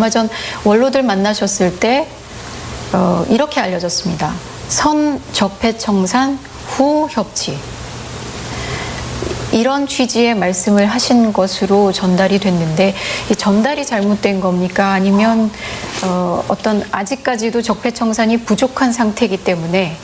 얼마 전 원로들 만나셨을 때 어, 이렇게 알려졌습니다. 선 적폐 청산 후 협치. 이런 취지의 말씀을 하신 것으로 전달이 됐는데 이 전달이 잘못된 겁니까? 아니면 어, 어떤 아직까지도 적폐청산이 부족한 상태이기 때문에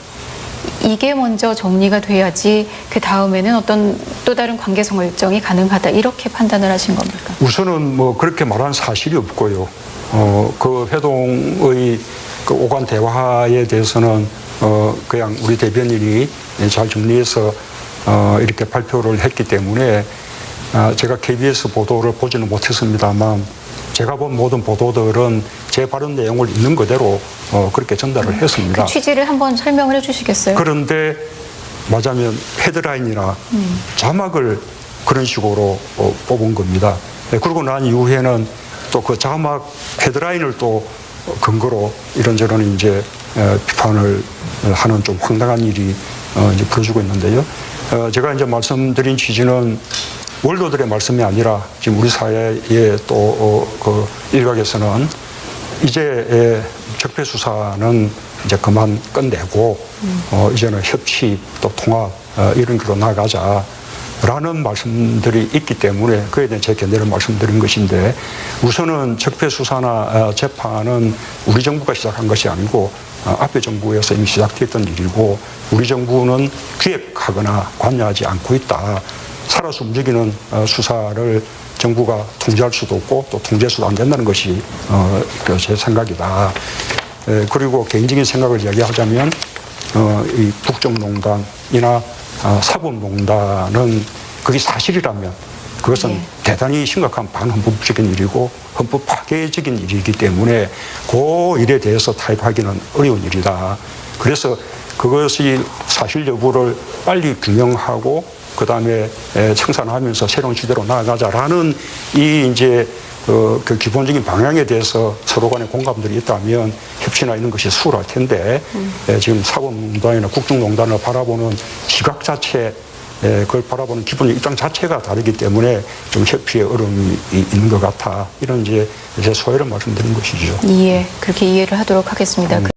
이게 먼저 정리가 돼야지 그 다음에는 어떤 또 다른 관계성 결정이 가능하다 이렇게 판단을 하신 겁니까? 우선은 뭐 그렇게 말한 사실이 없고요. 어, 그 회동의 그 오간 대화에 대해서는 어, 그냥 우리 대변인이 잘 정리해서 어, 이렇게 발표를 했기 때문에 아, 제가 KBS 보도를 보지는 못했습니다만 제가 본 모든 보도들은 제 발언 내용을 있는 그대로 어, 그렇게 전달을 했습니다. 그 취지를 한번 설명을 해주시겠어요? 그런데 맞으면 헤드라인이나 자막을 그런 식으로 어, 뽑은 겁니다. 네, 그러고 난 이후에는 또 그 자막 헤드라인을 또 근거로 이런저런 이제 에, 비판을 하는 좀 황당한 일이 어, 이제 벌어지고 있는데요. 어, 제가 이제 말씀드린 취지는 원로들의 말씀이 아니라 지금 우리 사회의 또그 일각에서는 이제 적폐 수사는 이제 그만 끝내고 어, 이제는 협치 또 통합 어, 이런 길로 나가자 라는 말씀들이 있기 때문에 그에 대한 제 견해를 말씀드린 것인데 우선은 적폐 수사나 어, 재판은 우리 정부가 시작한 것이 아니고 어, 앞에 정부에서 이미 시작됐던 일이고 우리 정부는 기획하거나 관여하지 않고 있다. 살아서 움직이는 어, 수사를 정부가 통제할 수도 없고 또 통제해서도 안 된다는 것이 어, 그제 생각이다. 에, 그리고 개인적인 생각을 이야기하자면 어, 이 국정농단이나 어, 사법농단은 그게 사실이라면 그것은 네. 대단히 심각한 반헌법적인 일이고 헌법 파괴적인 일이기 때문에 그 일에 대해서 타협하기는 어려운 일이다. 그래서 그것이 사실 여부를 빨리 규명하고 그 다음에 청산하면서 새로운 시대로 나아가자라는 이 이제 어, 그 기본적인 방향에 대해서 서로 간에 공감들이 있다면 협치나 이런 것이 수월할 텐데 에, 지금 사법농단이나 국정농단을 바라보는 시각 자체 에, 그걸 바라보는 기본 입장 자체가 다르기 때문에 좀 협치에 어려움이 이- 있는 것 같아 이런 이제 제 소회를 말씀드린 것이죠. 이해 그렇게 이해를 하도록 하겠습니다.